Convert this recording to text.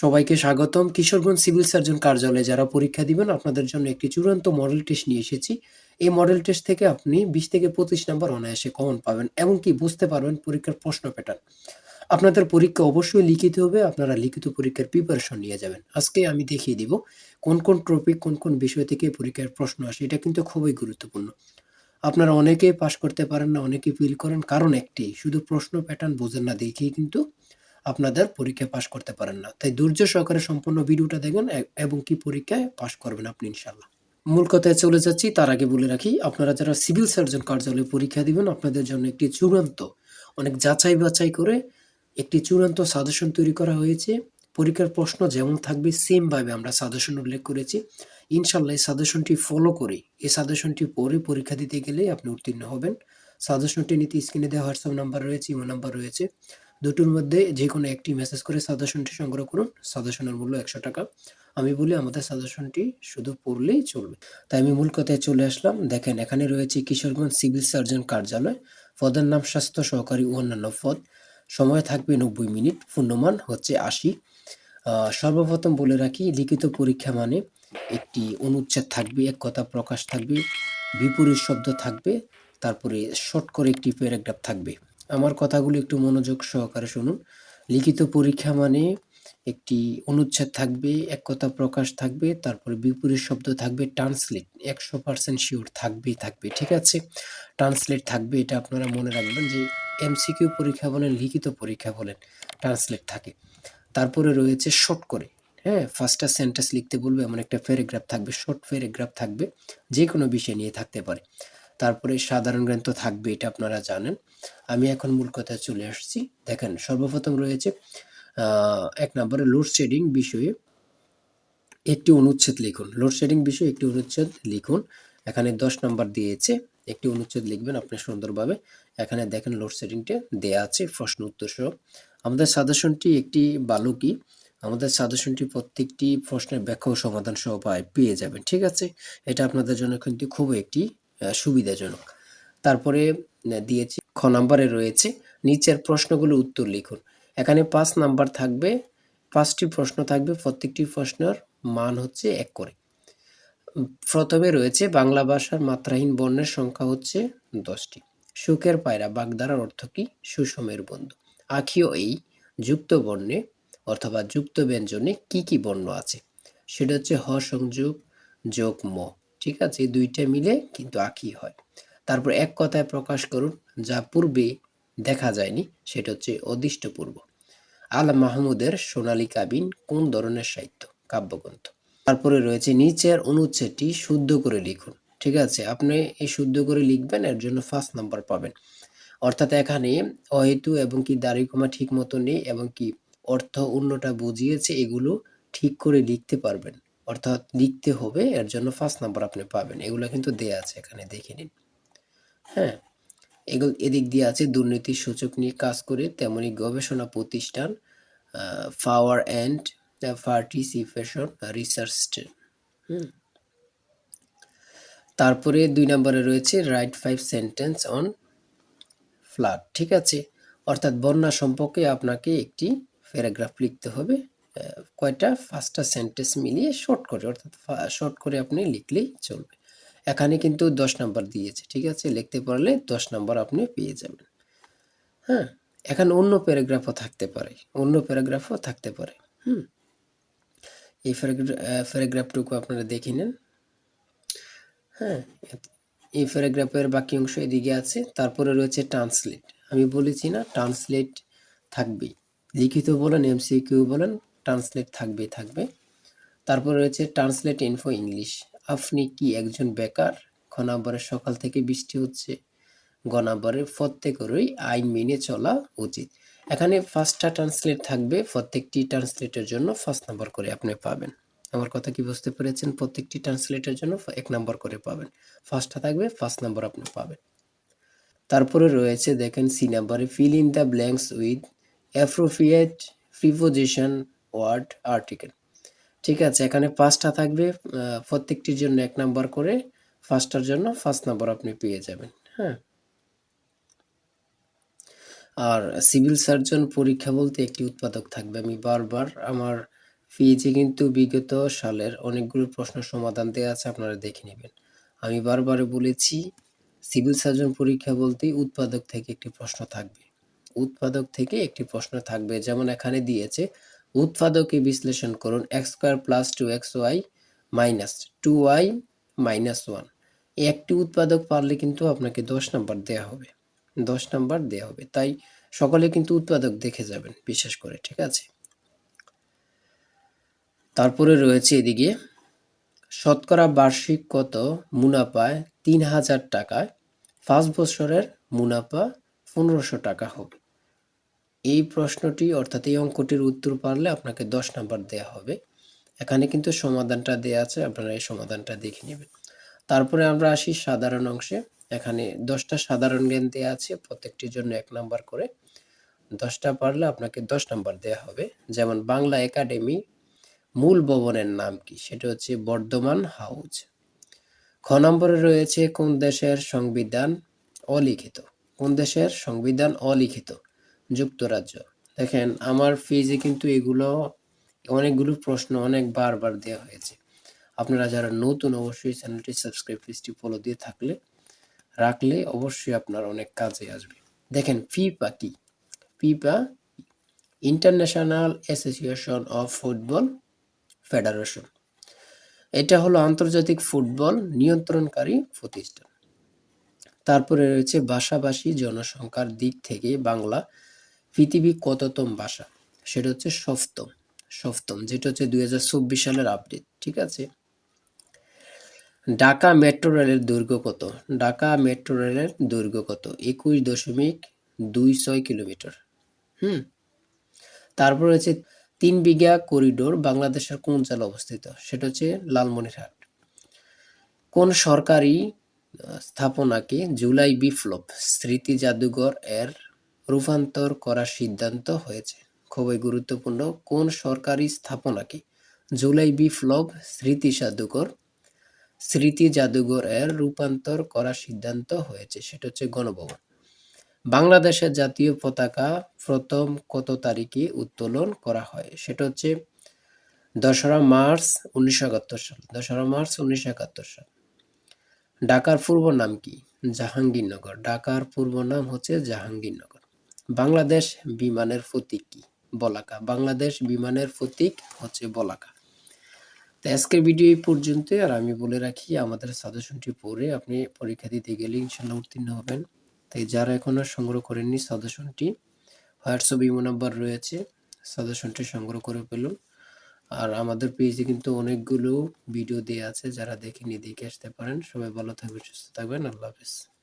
সবাইকে স্বাগতম। Kishoreganj civil surgeon কার্যালয়ে যারা পরীক্ষা দিবেন, আপনাদের জন্য একটি চূড়ান্ত মডেল টেস্ট নিয়ে এসেছি। এই মডেল টেস্ট থেকে আপনি বিশ থেকে পঁচিশ নাম্বার অনায়াসে কমন পাবেন এবং কি বুঝতে পারবেন পরীক্ষার প্রশ্ন প্যাটার্ন আপনাদের পরীক্ষা অবশ্যই লিখিত হবে, আপনারা লিখিত পরীক্ষার প্রিপারেশন নিয়ে যাবেন। আজকে আমি দেখিয়ে দিব কোন কোন টপিক কোন কোন বিষয় থেকে পরীক্ষার প্রশ্ন আসে, এটা কিন্তু খুবই গুরুত্বপূর্ণ। আপনারা অনেকেই পাশ করতে পারেন না, অনেকেই ফিল করেন, কারণ একটি, শুধু প্রশ্ন প্যাটার্ন বোঝেন না, দেখেই কিন্তু আপনাদের পরীক্ষায় পাশ করতে পারেন না। তাই ধৈর্য সহকারে সম্পূর্ণ ভিডিওটা দেখবেন এবং কি পরীক্ষায় পাশ করবেন আপনি ইনশাল্লাহ মূল কথায় চলে যাচ্ছি, তার আগে বলে রাখি, আপনারা যারা সিভিল সার্জন কার্যালয়ে পরীক্ষা দিবেন, আপনাদের জন্য একটি চূড়ান্ত, অনেক যাচাই বাছাই করে একটি চূড়ান্ত সাজেশন তৈরি করা হয়েছে। পরীক্ষার প্রশ্ন যেমন থাকবে সেম ভাবে আমরা সাজেশন উল্লেখ করেছি। ইনশাল্লাহ এই সাজেশনটি ফলো করে, এই সাজেশনটি পরে পরীক্ষা দিতে গেলে আপনি উত্তীর্ণ হবেন। সাজেশনটি নিতে স্ক্রিনে দেওয়া হোয়াটসঅ্যাপ নাম্বার রয়েছে ইমো নাম্বার রয়েছে। দুটোর মধ্যে যে কোনো একটি মেসেজ করে সাজেশনটি সংগ্রহ করুন। সাজেশনের মূল্য একশো টাকা। আমি বলি আমাদের সাজেশনটি শুধু পড়লেই চলবে। তাই আমি মূল কথায় চলে আসলাম। দেখেন, এখানে রয়েছে কিশোরগঞ্জ সিভিল সার্জন কার্যালয়। পদের নাম স্বাস্থ্য সহকারী ও অন্যান্য পদ। সময় থাকবে নব্বই মিনিট। পূর্ণমান হচ্ছে আশি। সর্বপ্রথম বলে রাখি, লিখিত পরীক্ষা মানে একটি অনুচ্ছেদ থাকবে, এক কথা প্রকাশ থাকবে, বিপরীত শব্দ থাকবে, তারপরে শর্ট করে একটি প্যারাগ্রাফ থাকবে। আমার কথাগুলো একটু মনোযোগ সহকারে শুনুন। লিখিত পরীক্ষা মানে একটি অনুচ্ছেদ থাকবে, এক কথা প্রকাশ থাকবে, তারপরে বিপরীত শব্দ থাকবে ট্রান্সলেট একশো পার্সেন্ট শিওর থাকবেই থাকবে, ঠিক আছে? ট্রান্সলেট থাকবে, এটা আপনারা মনে রাখবেন যে এমসিকিউ পরীক্ষা বলেন, লিখিত পরীক্ষা বলেন ট্রান্সলেট থাকে। তারপরে রয়েছে শর্ট করে হ্যাঁ? ফার্স্টটা সেন্টেন্স লিখতে বলবে, এমন একটা প্যারাগ্রাফ থাকবে শর্ট প্যারাগ্রাফ থাকবে যে কোনো বিষয় নিয়ে থাকতে পারে। তারপরে সাধারণ তো থাকবে এটা আপনারা জানেন। আমি এখন মূল কথায় চলে আসছি। দেখেন, সর্বপ্রথম রয়েছে এক নম্বরে লোডশেডিং বিষয়ে একটি অনুচ্ছেদ লিখুন। লোডশেডিং বিষয়ে একটি অনুচ্ছেদ লিখুন। এখানে দশ নম্বর দিয়েছে, একটি অনুচ্ছেদ লিখবেন আপনি সুন্দরভাবে। এখানে দেখেন লোডশেডিংটা দেয়া আছে, প্রশ্ন উত্তর সহ। আমাদের সাজেশনটি একটি বালকই আমাদের সাজেশনটি প্রত্যেকটি প্রশ্নের ব্যাখ্যা ও সমাধান সহ পায়- যাবেন, ঠিক আছে? এটা আপনাদের জন্য কিন্তু খুব একটি সুবিধাজনক। তারপরে দিয়েছি, খ নাম্বারে রয়েছে, নিচের প্রশ্নগুলো উত্তর লিখুন। এখানে পাঁচ নাম্বার থাকবে, পাঁচটি প্রশ্ন থাকবে, প্রত্যেকটি প্রশ্নের মান হচ্ছে এক করে। প্রথমে রয়েছে, বাংলা ভাষার মাত্রাহীন বর্ণের সংখ্যা হচ্ছে দশটি। সুখের পায়রা বাগদারার অর্থ কি? সুষমের বন্ধু। আখিও এই যুক্ত বর্ণে অথবা যুক্ত ব্যঞ্জনে কি কি বর্ণ আছে? সেটা হচ্ছে হ সংযোগ, যোগ, ম। ঠিক আছে? দুইটা মিলে কিন্তু আঁকি হয়। তারপর এক কথায় প্রকাশ করুন, যা পূর্বে দেখা যায়নি, সেটা হচ্ছে অদিষ্ট পূর্ব আল মাহমুদের সোনালী কাবিন কোন ধরনের সাহিত্য? কাব্যগ্রন্থ। তারপরে রয়েছে নিচের অনুচ্ছেদটি শুদ্ধ করে লিখুন। ঠিক আছে? আপনি এই শুদ্ধ করে লিখবেন, এর জন্য ফার্স্ট নাম্বার পাবেন। অর্থাৎ এখানে অহেতু এবং কি দাড়িকমা ঠিক মতো নেই এবং কি অর্থ অন্যটা বুঝিয়েছে, এগুলো ঠিক করে লিখতে পারবেন। অর্থাৎ লিখতে হবে, এর জন্য ফার্স্ট নাম্বার আপনি পাবেন। এগুলো কিন্তু দেয়া আছে, এখানে দেখে নিন। হ্যাঁ এগুলো এদিক দিয়ে আছে দুর্নীতির সূচক নিয়ে কাজ করে তেমনি গবেষণা প্রতিষ্ঠান পাওয়ার অ্যান্ড পার্টিসিপেশন রিসার্চ হুম। তারপরে দুই নম্বরে রয়েছে write five sentence on flood ঠিক আছে? অর্থাৎ বন্যা সম্পর্কে আপনাকে একটি প্যারাগ্রাফ লিখতে হবে। কয়টা? পাঁচটা সেন্টেন্স মিলিয়ে শর্ট করে, অর্থাৎ শর্ট করে আপনি লিখলেই চলবে। এখানে কিন্তু দশ নাম্বার দিয়েছে, ঠিক আছে? লিখতে পারলে দশ নাম্বার আপনি পেয়ে যাবেন। হ্যাঁ? এখানে অন্য প্যারাগ্রাফও থাকতে পারে, অন্য প্যারাগ্রাফও থাকতে পারে, হুম? এই প্যারাগ্রাফটুকু আপনারা দেখে নেন। হ্যাঁ? এই প্যারাগ্রাফের বাকি অংশ এদিকে আছে, তারপরে রয়েছে ট্রান্সলেট আমি বলেছি না ট্রান্সলেট থাকবেই। লিখিত বলেন এমসিকিউ বলেন ট্রান্সলেট থাকবে থাকবে। তারপর রয়েছে ট্রান্সলেট ইনফো ইংলিশ আপনি কি একজন বেকার? খ সকাল থেকে বৃষ্টি হচ্ছে। গ নম্বরে প্রত্যেকেরই আইন মেনে চলা উচিত। এখানে ফার্স্টটা ট্রান্সলেট থাকবে, প্রত্যেকটি ট্রান্সলেটের জন্য ফার্স্ট নাম্বার করে আপনি পাবেন। আমার কথা কি বুঝতে পেরেছেন? প্রত্যেকটি ট্রান্সলেটের জন্য এক নাম্বার করে পাবেন। ফার্স্টটা থাকবে ফার্স্ট নাম্বার আপনি পাবেন। তারপরে রয়েছে দেখেন সি নাম্বারে fill in the blanks with appropriate preposition word article ঠিক আছে, এখানে পাঁচটা থাকবে প্রত্যেকটির জন্য এক নাম্বার করে ফার্স্টটার জন্য ফার্স্ট নাম্বার আপনি পেয়ে যাবেন হ্যাঁ আর সিভিল সার্জন পরীক্ষা বলতে একটি উৎপাদক থাকবে আমি বারবার আমার পিএইচে কিন্তু বিগত সালের অনেকগুলো প্রশ্ন সমাধান দেওয়া আছে, আপনারা দেখে নেবেন। আমি বারবার বলেছি, সিভিল সার্জন পরীক্ষা বলতেই উৎপাদক থেকে একটি প্রশ্ন থাকবে। উৎপাদক থেকে একটি প্রশ্ন থাকবে, যেমন এখানে দিয়েছে উৎপাদকে বিশ্লেষণ করুন x square plus two x y minus two y minus one. একটি উৎপাদক পারলে কিন্তু আপনাকে দশ নাম্বার দেয়া হবে। দশ নাম্বার দেয়া হবে। তাই সকলে কিন্তু উৎপাদক দেখে যাবেন বিশেষ করে, ঠিক আছে? তারপরে রয়েছে এদিকে, শতকরা বার্ষিক কত? মুনাফায় তিন হাজার টাকায়। পাঁচ বছরের মুনাফা পনেরোশো টাকা হবে। এই প্রশ্নটি অর্থাৎ এই অঙ্কটির উত্তর পারলে আপনাকে দশ নাম্বার দেয়া হবে। এখানে কিন্তু সমাধানটা দেয়া আছে, আপনারা এই সমাধানটা দেখে নেবেন। তারপরে আমরা আসি সাধারণ অংশে। এখানে দশটা সাধারণ জ্ঞান দেওয়া আছে, প্রত্যেকটির জন্য এক নাম্বার করে। দশটা পারলে আপনাকে দশ নাম্বার দেয়া হবে। যেমন বাংলা একাডেমি মূল ভবনের নাম কি? সেটা হচ্ছে বর্ধমান হাউস খ নম্বরে রয়েছে কোন দেশের সংবিধান অলিখিত? কোন দেশের সংবিধান অলিখিত? যুক্তরাজ্য। দেখেন, আমার ফিজে কিন্তু এগুলো অনেকগুলো প্রশ্ন অনেক বারবার দেওয়া হয়েছে। আপনারা যারা নতুন, অবশ্যই চ্যানেলটি সাবস্ক্রাইব পেজটি ফলো দিয়ে থাকলে, রাখলে অবশ্যই আপনার অনেক কাজে আসবে। দেখেন ফিপা কি? FIFA international association of football federation এটা হলো আন্তর্জাতিক ফুটবল নিয়ন্ত্রণকারী প্রতিষ্ঠান। তারপরে রয়েছে ভাষাভাষী জনসংখ্যার দিক থেকে বাংলা পৃথিবী কততম ভাষা? সেটা হচ্ছে সপ্তম। সপ্তম, যেটা হচ্ছে দুই হাজার চব্বিশ সালের আপডেট ঠিক আছে? ঢাকা মেট্রো রেলের দৈর্ঘ্য কত? ঢাকা মেট্রো রেলের দৈর্ঘ্য কত? একুশ দশমিক দুই ছয় কিলোমিটার। হুম? তারপর হচ্ছে তিন বিঘা করিডোর বাংলাদেশের কোন জেলা অবস্থিত? সেটা হচ্ছে লালমনিরহাট। কোন সরকারি স্থাপনাকে জুলাই বিপ্লব স্মৃতি জাদুঘর এর রূপান্তর করার সিদ্ধান্ত হয়েছে। খুবই গুরুত্বপূর্ণ, কোন সরকারি স্থাপনাকে জুলাই বিপ্লব স্মৃতি জাদুঘর স্মৃতি জাদুঘর এর রূপান্তর করার সিদ্ধান্ত হয়েছে, সেটা হচ্ছে গণভবন। বাংলাদেশের জাতীয় পতাকা প্রথম কত তারিখে উত্তোলন করা হয়? সেটা হচ্ছে দশরা মার্চ উনিশশো একাত্তর সাল। দশরা মার্চ উনিশশো একাত্তর সাল। ঢাকার পূর্ব নাম কি? জাহাঙ্গীরনগর। ঢাকার পূর্ব নাম হচ্ছে জাহাঙ্গীরনগর। বাংলাদেশ বিমানের প্রতীক কি? বলাকা। বাংলাদেশ বিমানের প্রতীক হচ্ছে বলাকা। তো আজকের ভিডিও এই পর্যন্ত আর আমি বলে রাখি, আমাদের সাজেশনটি পড়ে আপনি পরীক্ষা দিতে গেলে ইনশাল্লাহ উত্তীর্ণ হবেন। তাই যারা এখনও সংগ্রহ করেননি সাজেশনটি, হোয়াটসঅ্যাপ, ইমো নাম্বার রয়েছে, সাজেশনটি সংগ্রহ করে ফেলুন। আর আমাদের পেজে কিন্তু অনেকগুলো ভিডিও দেওয়া আছে, যারা দেখেনি দেখে আসতে পারেন। সবাই ভালো থাকবেন, সুস্থ থাকবেন। আল্লাহ হাফিজ।